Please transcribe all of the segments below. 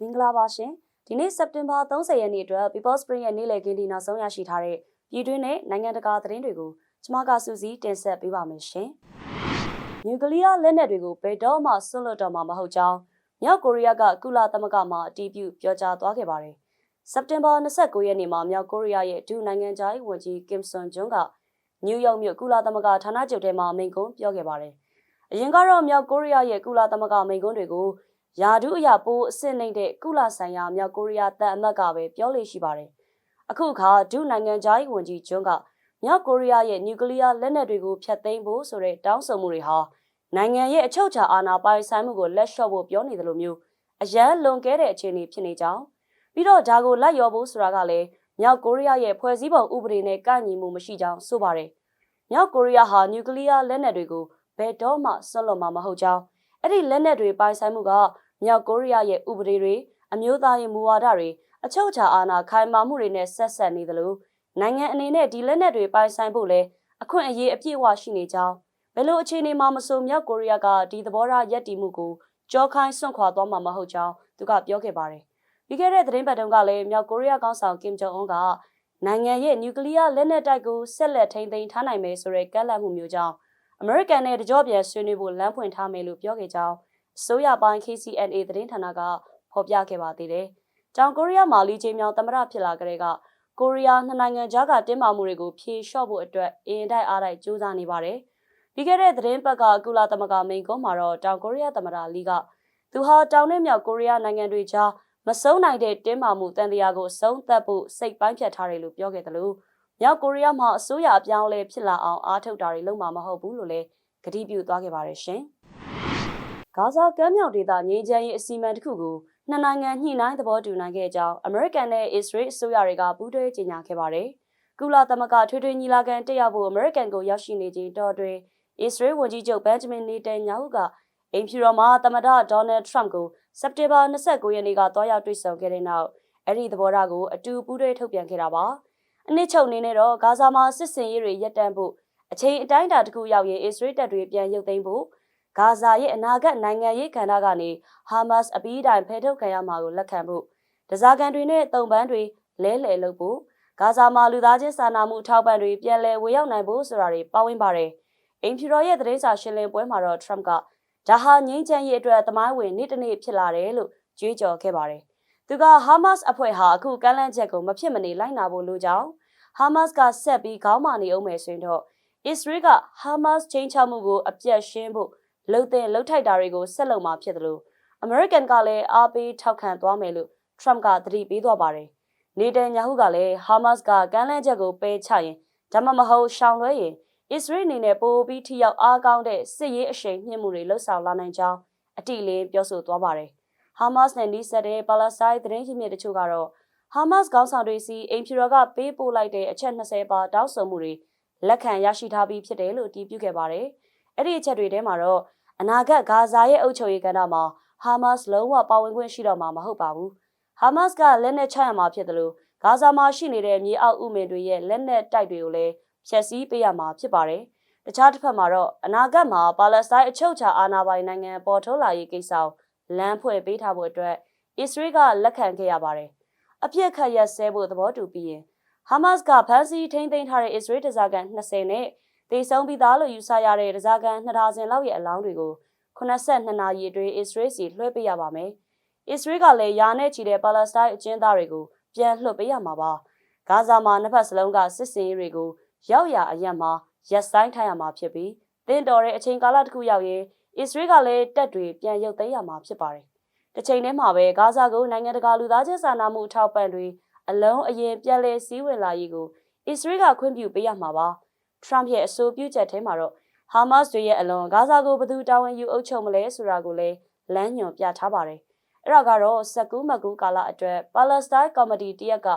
မင်္ဂလာပါရှင်ဒီနေ့စက်တင်ဘာ30ရက်နေ့အတွက် People Spring ရဲ့နေ့လည်ခင်းဒီနောက်ဆုံးရရှိထားတဲ့ပြည်တွင်းနဲ့နိုင်ငံတကာသတင်းတွေကိုကျွန်မကစူးစီးတင်ဆက်ပေးပါမယ်ရှင်နျူကလ িয়ার လက်နက်တွေကိုဘယ်တော့မှဆွတ်လွတ်တော့မှာမဟုတ်ကြောင်းမြောက်ကိုရီးယားကကုလသမဂ္ဂမှအတည်ပြုပြောကြားသွားခဲ့ပါတယ်စက်တင်ဘာ29ရက်နေ့မှာမြောက်ကိုရီးယားရဲ့ဒုနိုင်ငံသားဝန်ကြီးကင်ဆွန်ဂျွန်းကနယူးယောက်မြို့ကုလသမဂ္ဂဌာနချုပ်ထဲမှာမိန့်ခွန်းပြောခဲ့ပါတယ်အရင်ကတော့မြောက်ကိုရီးယားရဲ့ကုလသမဂ္ဂမိန့်ခွန်းတွေကို ယာဒုအရာပိုးအဆင့်နှိမ့်တဲ့ကုလဆိုင်ရာမြောက်ကိုရီးယားတန်အမတ်ကပဲပြောလေရှိပါတယ်။အခုအခါဒုနိုင်ငံသားဝန်ကြီးဂျွန်းကမြောက်ကိုရီးယားရဲ့နျူကလ িয়ার လက်နက်တွေကိုဖျက်သိမ်းဖို့ဆိုတဲ့တောင်းဆိုမှုတွေဟာနိုင်ငံရဲ့အချုပ်အခြာအာဏာပိုင်ဆိုင်မှုကိုလက်လျှော့ဖို့ပြောနေတယ်လို့မျိုးအရန်လွန်ကဲတဲ့အခြေအနေဖြစ်နေကြောင်းပြီးတော့ဒါကိုလိုက်ရောဖို့ဆိုတာကလည်းမြောက်ကိုရီးယားရဲ့ဖွဲ့စည်းပုံဥပဒေနဲ့ကန့်ညီမှုမရှိကြောင်းဆိုပါတယ်။မြောက်ကိုရီးယားဟာနျူကလ িয়ার လက်နက်တွေကိုဘယ်တော့မှဆွတ်လွတ်မှာမဟုတ်ကြောင်းအဲ့ဒီလက်နက်တွေပိုင်ဆိုင်မှုက မြောက်ကိုရီးယားရဲ့ဥပဒေတွေအမျိုးသားရေးမူဝါဒတွေအချုပ်အခြာအာဏာခိုင်မာမှုတွေနဲ့ဆက်ဆက်နေသလိုနိုင်ငံအနေနဲ့ဒီလက်နက်တွေပိုင်ဆိုင်ဖို့လဲအခွင့်အရေးအပြည့်အဝရှိနေကြောင်းဘယ်လိုအခြေအနေမှာမဆိုမြောက်ကိုရီးယားကဒီသဘောထားယက်တီမှုကိုကြောခိုင်းစွန့်ခွာသွားမှာမဟုတ်ကြောင်းသူကပြောခဲ့ပါတယ်။ပြီးခဲ့တဲ့သတင်းပတ်တုန်းကလည်းမြောက်ကိုရီးယားကောင်းဆောင်ကင်ဂျုံအွန်းကနိုင်ငံရဲ့နျူကလ িয়ার လက်နက်တိုက်ကိုဆက်လက်ထိန်းသိမ်းထားနိုင်မယ်ဆိုတဲ့ကန့်လန့်မှုမျိုးကြောင့်အမေရိကန်နဲ့တကြောပြန်ဆွေးနွေးဖို့လမ်းဖွင့်ထားမယ်လို့ပြောခဲ့ကြောင်း အစိုးရပိုင်း KCNA သတင်းဌာနကဖော်ပြခဲ့ပါသေးတယ်။တောင်ကိုရီးယားမှာလီချင်းမြောင်သမ္မတဖြစ်လာကြတဲ့ကကိုရီးယားနှစ်နိုင်ငံကြားကတင်းမာမှုတွေကိုဖြေလျှော့ဖို့အတွက်အင်တိုက်အားတိုက်ကြိုးစားနေပါတယ်။ပြီးခဲ့တဲ့သတင်းပတ်ကကုလသမဂ္ဂမိန့်ခွန်းမှာတော့တောင်ကိုရီးယားသမ္မတလီကသူဟာတောင်နဲ့မြောက်ကိုရီးယားနိုင်ငံတွေကြားမဆုံးနိုင်တဲ့တင်းမာမှုတန်တရားကိုဆုံးသက်ဖို့စိတ်ပိုင်းဖြတ်ထားတယ်လို့ပြောခဲ့တယ်လို့မြောက်ကိုရီးယားမှာအစိုးရအပြောင်းအလဲဖြစ်လာအောင်အားထုတ်တာတွေလုပ်မှာမဟုတ်ဘူးလို့လည်းကတိပြုသွားခဲ့ပါတယ်ရှင်။ ဂါဇာကမ်းမြောင်ဒေသငြိမ်းချမ်းရေးအစီအမံတစ်ခုကိုနှစ်နိုင်ငံညှိနှိုင်းသဘောတူနိုင်ခဲ့ကြောင်းအမေရိကန်နဲ့အစ္စရေးအစိုးရတွေကပူးတွဲကြေညာခဲ့ပါတယ်။ကုလသမဂ္ဂထွေထွေညီလာခံတက်ရောက်ဖို့အမေရိကန်ကိုရောက်ရှိနေချိန်တော်တွင်အစ္စရေးဝန်ကြီးချုပ်ဘန်ဂျမင်နေတန်ညာဟုကအိမ်ဖြူတော်မှာသမ္မတဒေါ်နယ်ထရမ့်ကိုစက်တင်ဘာ29ရက်နေ့ကတွားရောက်တွေ့ဆုံခဲ့တဲ့နောက်အဲ့ဒီသဘောထားကိုအတူပူးတွဲထုတ်ပြန်ခဲ့တာပါ။အနည်းချုပ်အနေနဲ့တော့ဂါဇာမှာစစ်စင်ရေးတွေရပ်တန့်ဖို့အချိန်အတိုင်းအတာတစ်ခုရောက်ရင်အစ္စရေးတပ်တွေပြန်ရုပ်သိမ်းဖို့ ဂါဇာရဲ့အနာဂတ်နိုင်ငံရေးကဏ္ဍကနေဟာမတ်စ်အပီးတိုင်ဖယ်ထုတ်ခံရမှာကိုလက်ခံဖို့ဒဇာကန်တွေနဲ့တုံပန်းတွေလဲလှယ်လုပ်ဖို့ဂါဇာမှာလူသားချင်းစာနာမှုအထောက်ပံ့တွေပြန်လည်ဝေရောက်နိုင်ဖို့ဆိုတာတွေပါဝင်ပါတယ်။အိမ်ဖြူတော်ရဲ့သတင်းစာရှင်းလင်းပွဲမှာတော့ Trump ကဒါဟာငြိမ်းချမ်းရေးအတွက်သမိုင်းဝင်နေ့တစ်နေ့ဖြစ်လာတယ်လို့ကြွေးကြော်ခဲ့ပါတယ်။သူကဟာမတ်စ်အဖွဲ့ဟာအခုကမ်းလှမ်းချက်ကိုမဖြစ်မနေလိုက်နာဖို့လိုကြောင်းဟာမတ်စ်ကဆက်ပြီးခေါင်းမာနေအောင်မယ်ဆိုရင်တော့အစ္စရေးကဟာမတ်စ်ချင်းချမှုကိုအပြတ်ရှင်းဖို့ လှုပ်တဲ့လှုပ်ထိုက်တာတွေကိုဆက်လုပ်မှာဖြစ်တယ်လို့အမေရိကန်ကလည်းအားပေးထောက်ခံသွားမယ်လို့ထရမ့်ကသတိပေးသွားပါတယ်။နေတန်ညာဟုကလည်းဟာမတ်စ်ကကမ်းလှမ်းချက်ကိုပယ်ချရင်ဒါမှမဟုတ်ရှောင်လွှဲရင်အစ္စရေးအနေနဲ့ပိုပြီးထိရောက်အားကောင်းတဲ့စစ်ရေးအရှိန်မြင့်မှုတွေလှုပ်ဆောင်လာနိုင်ကြောင်းအတိအလင်းပြောဆိုသွားပါတယ်။ဟာမတ်စ်နဲ့နီးစပ်တဲ့ပါလက်စတိုင်းသတင်းရင်းမြစ်တချို့ကတော့ဟာမတ်စ်ခေါင်းဆောင်တွေစီအိမ်ဖြူတော်ကပေးပို့လိုက်တဲ့အချက်20ပါတောင်းဆိုမှုတွေလက်ခံရရှိထားပြီးဖြစ်တယ်လို့တည်ပြုခဲ့ပါတယ်။အဲ့ဒီအချက်တွေထဲမှာတော့ အနာဂတ်ဂါဇာရဲ့အုပ်ချုပ်ရေးကဏ္ဍမှာဟာမတ်စ်လုံးဝပါဝင်ခွင့်ရှိတော့မှာမဟုတ်ပါဘူး။ဟာမတ်စ်ကလက်နက်ချရမှာဖြစ်တယ်လို့ဂါဇာမှာရှိနေတဲ့မြေအောက်ဥမင်တွေရဲ့လက်နက်တိုက်တွေကိုလည်းဖျက်ဆီးပေးရမှာဖြစ်ပါတယ်။တခြားတစ်ဖက်မှာတော့အနာဂတ်မှာပါလက်စတိုင်းအချုပ်အခြာအာဏာပိုင်နိုင်ငံပေါ်ထုတ်လာရေးကိစ္စကိုလမ်းဖွင့်ပေးထားဖို့အတွက်အစ္စရေးကလက်ခံခဲ့ရပါတယ်။အပြစ်ခတ်ရက်စဲဖို့သဘောတူပြီးရင်ဟာမတ်စ်ကဖမ်းဆီးထိန်းသိမ်းထားတဲ့အစ္စရေးတစားကန်20နဲ့ တေဆုံးပြီးသားလို့ယူဆရတဲ့ဒဇာကန်2000လောက်ရဲ့အလောင်းတွေကို82နာရီအတွင်းအစ္စရေးစီလွှဲပေးရပါမယ်။အစ္စရေးကလည်းယာနဲ့ချီတဲ့ပါလက်စတိုင်းအကျဉ်းသားတွေကိုပြန်လွှတ်ပေးရမှာပါ။ဂါဇာမှာနှစ်ဖက်စလုံးကစစ်စင်ရေးတွေကိုရောက်ရအရက်မှာရက်ဆိုင်ထားရမှာဖြစ်ပြီးတင်းတော်တဲ့အချိန်ကာလတစ်ခုရောက်ရင်အစ္စရေးကလည်းတပ်တွေပြန်ရုပ်သိမ်းရမှာဖြစ်ပါတယ်။တစ်ချိန်တည်းမှာပဲဂါဇာကိုနိုင်ငံတကာလူသားချင်းစာနာမှုအထောက်ပံ့တွေအလုံးအရင်ပြန်လည်စည်းဝင်လာရေးကိုအစ္စရေးကခွင့်ပြုပေးရမှာပါ။ ထရမ့်ရဲ့အဆိုပြုချက်ထဲမှာတော့ဟာမတ်စ်တွေရဲ့အလွန်ဂါဇာကိုဘယ်သူတာဝန်ယူအုပ်ချုပ်မလဲဆိုတာကိုလည်းလမ်းညွှန်ပြထားပါတယ်။အဲ့ဒါကတော့စကူးမကူးကာလအတွက်ပါလက်စတိုင်းကော်မတီတရက်က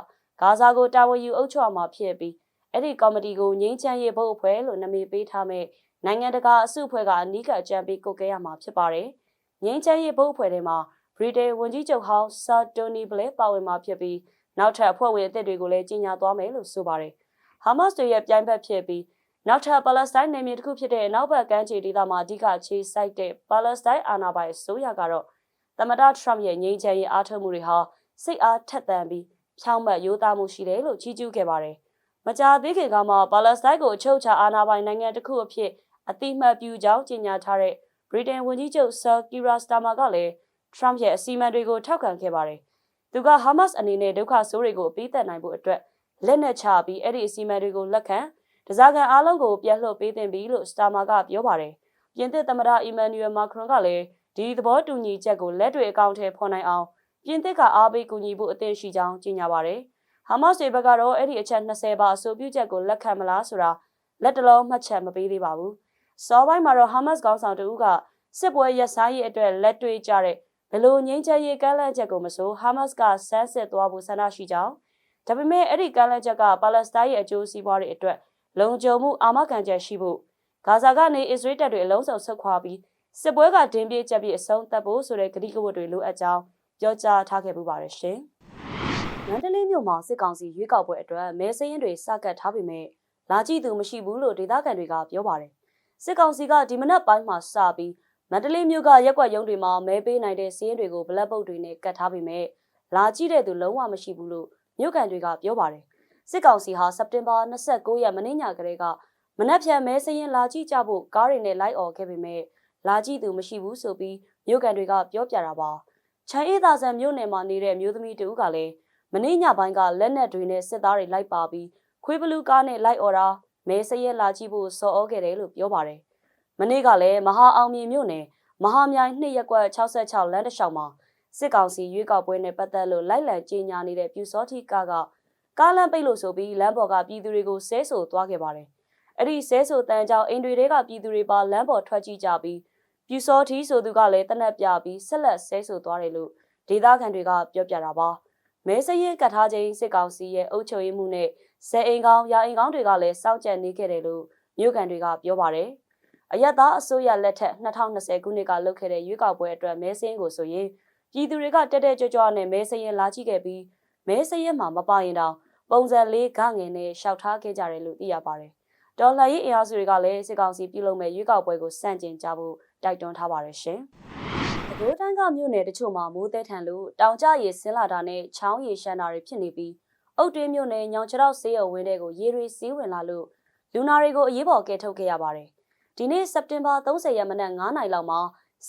ဂါဇာကိုတာဝန်ယူအုပ်ချုပ်မှာဖြစ်ပြီးအဲ့ဒီကော်မတီကိုငြိမ်းချမ်းရေးဘုတ်အဖွဲ့လို့နာမည်ပေးထားမဲ့နိုင်ငံတကာအစုအဖွဲ့ကအနီးကအကြံပေးကုတ်ကဲရမှာဖြစ်ပါတယ်။ငြိမ်းချမ်းရေးဘုတ်အဖွဲ့ထဲမှာဗြိတိန်ဝန်ကြီးချုပ်ဟောင်းဆာတိုနီဘလဲပါဝင်မှာဖြစ်ပြီးနောက်ထပ်အဖွဲ့ဝင်အသစ်တွေကိုလည်းကြီးညာသွားမယ်လို့ဆိုပါတယ်။ဟာမတ်စ်တွေရဲ့ပြိုင်ဘက်ဖြစ်ပြီး နောက်ထပ်ပါလက်စတိုင်းနယ်မြေတစ်ခုဖြစ်တဲ့နောက်ဘက်ကမ်းခြေဒေသမှာအဓိကခြေစိုက်တဲ့ပါလက်စတိုင်းအာဏာပိုင်အစိုးရကတော့သမ္မတထရမ့်ရဲ့ငြိမ်းချမ်းရေးအားထုတ်မှုတွေဟာစိတ်အားထက်သန်ပြီးဖြောင့်မတ်ရိုးသားမှုရှိတယ်လို့ချီးကျူးခဲ့ပါတယ်။မကြာသေးခင်ကမှပါလက်စတိုင်းကိုအချုပ်ချာအာဏာပိုင်နိုင်ငံတစ်ခုအဖြစ်အတိမတ်ပြုကြောင်းကြေညာထားတဲ့ဗြိတိန်ဝန်ကြီးချုပ်ဆာကီရာစတာမာကလည်းထရမ့်ရဲ့အစီအမံတွေကိုထောက်ခံခဲ့ပါတယ်။သူကဟာမတ်အနေနဲ့ဒုက္ခဆိုးတွေကိုအပြီးသက်နိုင်ဖို့အတွက်လက်နက်ချပြီးအဲ့ဒီအစီအမံတွေကိုလက်ခံ တစားကန်အားလုံးကိုပြန်လှုပ်ပေးသင့်ပြီလို့စတာမာကပြောပါတယ်။ပြင်သစ်သမ္မတအီမန်နျူရယ်မာခရွန်ကလည်းဒီသဘောတူညီချက်ကိုလက်တွေအကောင့်ထဲဖော်နိုင်အောင်ပြင်သစ်ကအားပေးကူညီဖို့အသင့်ရှိကြောင်းကြေညာပါတယ်။ဟာမတ်စ်တွေဘက်ကတော့အဲ့ဒီအချက်20ပါအဆိုပြုချက်ကိုလက်ခံမလားဆိုတာလက်တလုံးမှတ်ချက်မပေးသေးပါဘူး။စောပိုင်းမှာတော့ဟာမတ်စ်ခေါင်းဆောင်တဦးကစစ်ပွဲရပ်ဆိုင်းရေးအတွက်လက်တွေ့ကြတဲ့ဘလို့ငိမ့်ချရေးကမ်းလှမ်းချက်ကိုမဆိုဟာမတ်စ်ကဆန်းစစ်သွားဖို့ဆန္ဒရှိကြောင်းဒါပေမဲ့အဲ့ဒီကမ်းလှမ်းချက်ကပါလက်စတိုင်းရဲ့အကျိုးစီးပွားတွေအတွက် လုံခြုံမှုအာမခံချက်ရှိဖို့ဂါဇာကနေအစ္စရေးတပ်တွေအလုံးစုံဆုတ်ခွာပြီးစစ်ပွဲကဒင်းပြေးချက်ပြီးအဆုံးသတ်ဖို့ဆိုတဲ့ကတိကဝတ်တွေလိုအပ်ကြောင်းပြောကြားထားခဲ့ပူပါတယ်ရှင်။မန္တလေးမြို့မှာစစ်ကောင်စီရွေးကောက်ပွဲအတွက်မဲစင်းရင်တွေစကတ်ထားပေမဲ့လာကြည့်သူမရှိဘူးလို့ဒေသခံတွေကပြောပါတယ်။စစ်ကောင်စီကဒီမနက်ပိုင်းမှာစပြီးမန္တလေးမြို့ကရက်ကွက်ရုံးတွေမှာမဲပေးနိုင်တဲ့စည်းရင်တွေကိုဘလက်ပုတ်တွေနဲ့ကတ်ထားပေမဲ့လာကြည့်တဲ့သူလုံးဝမရှိဘူးလို့မြို့ကန်တွေကပြောပါတယ်။ စစ်ကောင်စီဟာစက်တင်ဘာ29ရက်မနေ့ညကလေးကမနက်ဖြန်မဲစရင်လာကြည့်ကြဖို့ကားတွေနဲ့လိုက်អော်ခဲ့ပေမဲ့လာကြည့်သူမရှိဘူးဆိုပြီးမြို့ကန်တွေကပြောပြတာပါ။ချမ်းအေးသာဆန်မြို့နယ်မှာနေတဲ့မြို့သမီးတဦးကလည်းမနေ့ညပိုင်းကလက်နက်တွေနဲ့စစ်သားတွေလိုက်ပါပြီးခွေးဘလူးကားနဲ့လိုက်អော်တာမဲစရင်လာကြည့်ဖို့စော်ဩခဲ့တယ်လို့ပြောပါတယ်။မနေ့ကလည်းမဟာအောင်မြေမြို့နယ်မဟာမြိုင်နှစ်ရက်ကွက်66လမ်းတစ်လျှောက်မှာစစ်ကောင်စီရွေးကောက်ပွဲနဲ့ပတ်သက်လို့လိုက်လံကြေညာနေတဲ့ပြူစောတိကက ကားလမ်းပိတ်လို့ဆိုပြီးလမ်းပေါ်ကပြည်သူတွေကိုဆဲဆိုသွားခဲ့ပါတယ်။အဲ့ဒီဆဲဆိုတန်းကြောင့်အိမ်တွေကပြည်သူတွေပါလမ်းပေါ်ထွက်ကြည့်ကြပြီးပြူစောတိဆိုသူကလည်းတနက်ပြပြီးဆက်လက်ဆဲဆိုသွားတယ်လို့ဒေသခံတွေကပြောပြတာပါ။မဲစရင်ကတ်ထားခြင်းစစ်ကောင်စီရဲ့အုပ်ချုပ်ရေးမှုနဲ့ဆဲအိမ်ကောင်းရာအိမ်ကောင်းတွေကလည်းစောင့်ကြံနေခဲ့တယ်လို့မြို့ကန်တွေကပြောပါတယ်။အယက်သားအစိုးရလက်ထက်2020ခုနှစ်ကလုပ်ခဲ့တဲ့ရွေးကောက်ပွဲအတွက်မဲစင်းကိုဆိုရင်ပြည်သူတွေကတက်တက်ကြွကြွနဲ့မဲစရင်လာကြည့်ခဲ့ပြီးမဲစရင်မှာမပါရင်တောင် ပုံစံလေးဂငယ်နဲ့ရှောက်ထားခဲ့ကြတယ်လို့သိရပါတယ်။ဒေါ်လာရေးအင်အားစုတွေကလည်းစစ်ကောင်စီပြုလုပ်မဲ့ရွေးကောက်ပွဲကိုစန့်ကျင်ကြဖို့တိုက်တွန်းထားပါတယ်ရှင်။ဒိုးတန်းကမြို့နယ်တချို့မှာမိုးသည်ထန်လို့တောင်ကျရေဆင်းလာတာနဲ့ချောင်းရေရှမ်းတာတွေဖြစ်နေပြီးအုတ်တွင်းမြို့နယ်ညောင်ချောက်ဆေးရုံဝင်းတွေကိုရေတွေစီးဝင်လာလို့လူနာတွေကိုအရေးပေါ်ကယ်ထုတ်ခဲ့ရပါတယ်။ဒီနေ့စက်တင်ဘာ30ရက်မနက်9:00နာရီလောက်မှာ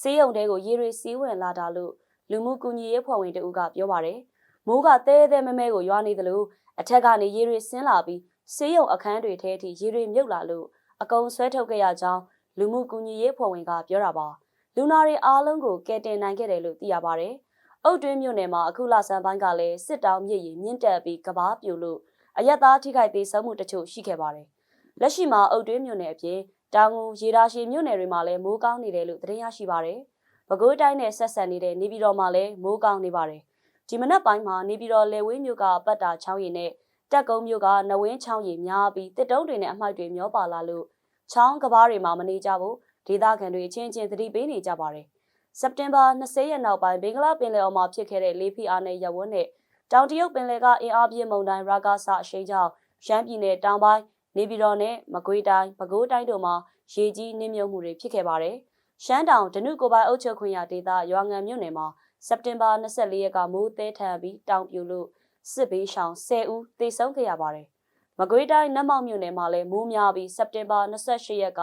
ဆေးရုံတဲကိုရေတွေစီးဝင်လာတာလို့လူမှုကူညီရေးဖွဲ့ဝင်တဦးကပြောပါတယ်။မိုးကတဲတဲမဲမဲကိုရွာနေသလို အထက်ကနေရေတွေဆင်းလာပြီးဆေးရုံအခန်းတွေထဲထိရေတွေမြုပ်လာလို့အကုံဆွဲထုတ်ခဲ့ရကြောင်းလူမှုကူညီရေးဖွဲ့ဝင်ကပြောတာပါ။လူနာတွေအားလုံးကိုကယ်တင်နိုင်ခဲ့တယ်လို့သိရပါတယ်။အုတ်တွင်းမြို့နယ်မှာအခုလဆန်းပိုင်းကလည်းစစ်တောင်းမြစ်ရီမြင့်တက်ပြီးကဘာပြိုလို့အရက်သားထိခိုက်သေးဆုံးမှုတချို့ရှိခဲ့ပါတယ်။လက်ရှိမှာအုတ်တွင်းမြို့နယ်အပြင်တောင်ငူရေဒါရှည်မြို့နယ်တွေမှာလည်းမိုးကောင်းနေတယ်လို့သတင်းရရှိပါတယ်။ပဲခူးတိုင်းနဲ့ဆက်ဆက်နေတဲ့နေပြည်တော်မှာလည်းမိုးကောင်းနေပါတယ်။ ဒီမနက်ပိုင်းမှာနေပြည်တော်လေဝင်းမြို့ကပတ်တာချောင်းရည်နဲ့တက်ကုန်းမြို့ကနဝင်းချောင်းရည်များပြီးတစ်တုံးတွေနဲ့အမှိုက်တွေမျောပါလာလို့ချောင်းကဘားတွေမှာမနေကြဘူးဒေသခံတွေချင်းချင်းသတိပေးနေကြပါတယ်။စက်တင်ဘာ20ရက်နောက်ပိုင်းဘင်္ဂလားပင်လယ်အော်မှာဖြစ်ခဲ့တဲ့လေးဖီအားနဲ့ရဝန်းနဲ့တောင်တရုတ်ပင်လယ်ကအင်အားပြင်းမုန်တိုင်းရာဂါဆာအရှိန်ကြောင့်ရှမ်းပြည်နယ်တောင်ပိုင်းနေပြည်တော်နဲ့မကွေးတိုင်းပဲခူးတိုင်းတို့မှာရေကြီးနှင်းမြုပ်မှုတွေဖြစ်ခဲ့ပါတယ်။ရှမ်းတောင်ဒနုကိုပိုင်အုပ်ချုပ်ခွင့်ရဒေသရွာငံမြို့နယ်မှာ စက်တင်ဘာ24ရက်ကမိုးသေးထန်ပြီးတောင်ပြိုလို့စစ်ဘေးရှောင်10ဦးသေဆုံးခဲ့ရပါတယ်။မကွေးတိုင်းနတ်မောက်မြို့နယ်မှာလည်းမိုးများပြီးစက်တင်ဘာ28ရက်က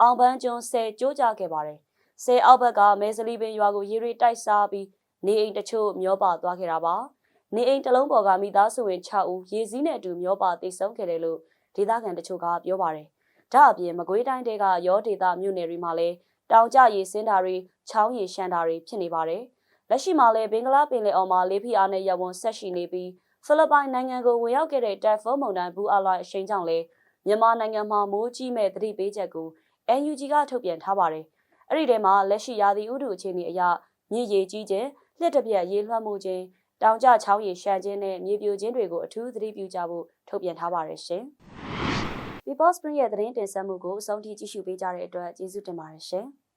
အောင်ပန်းကျွန်း10ကျိုးကျခဲ့ပါတယ်။10အောက်ဘက်ကမဲစလီပင်ရွာကိုရေရီတိုက်စားပြီးနေအိမ်တချို့မျောပါသွားခဲ့တာပါ။နေအိမ်တစ်လုံးပေါ်ကမိသားစုဝင်6ဦးရေစည်းနဲ့အတူမျောပါသေဆုံးခဲ့တယ်လို့ဒေသခံတချို့ကပြောပါတယ်။ဒါအပြင်မကွေးတိုင်းတဲကရောဒေသမြို့နယ်တွေမှာလည်းတောင်ကျရေစင်းတာတွေချောင်းရေရှမ်းတာတွေဖြစ်နေပါတယ်။ လက်ရှိမှာလည်းဘင်္ဂလားပင်လယ်အော်မှာလေးဖီအားနဲ့ရဝန်းဆက်ရှိနေပြီးဖိလစ်ပိုင်နိုင်ငံကိုဝင်ရောက်ခဲ့တဲ့တက်ဖုန်းမုန်တိုင်းဘူးအလိုက်အရှိန်ကြောင့်လည်းမြန်မာနိုင်ငံမှာမိုးကြီးမဲ့သတိပေးချက်ကို NUG ကထုတ်ပြန်ထားပါတယ်။အဲ့ဒီထဲမှာလက်ရှိရာသီဥတုအခြေအနေအရမြေရေကြီးခြင်းလျှက်တစ်ပြက်ရေလွှမ်းမှုခြင်းတောင်ကျချောင်းရေရှမ်းခြင်းနဲ့မြေပြိုခြင်းတွေကိုအထူးသတိပြုကြဖို့ထုတ်ပြန်ထားပါတယ်ရှင်။ People Spring ရဲ့သတင်းတင်ဆက်မှုကိုအဆုံးထိကြည့်ရှုပေးကြတဲ့အတွက်ကျေးဇူးတင်ပါတယ်ရှင်။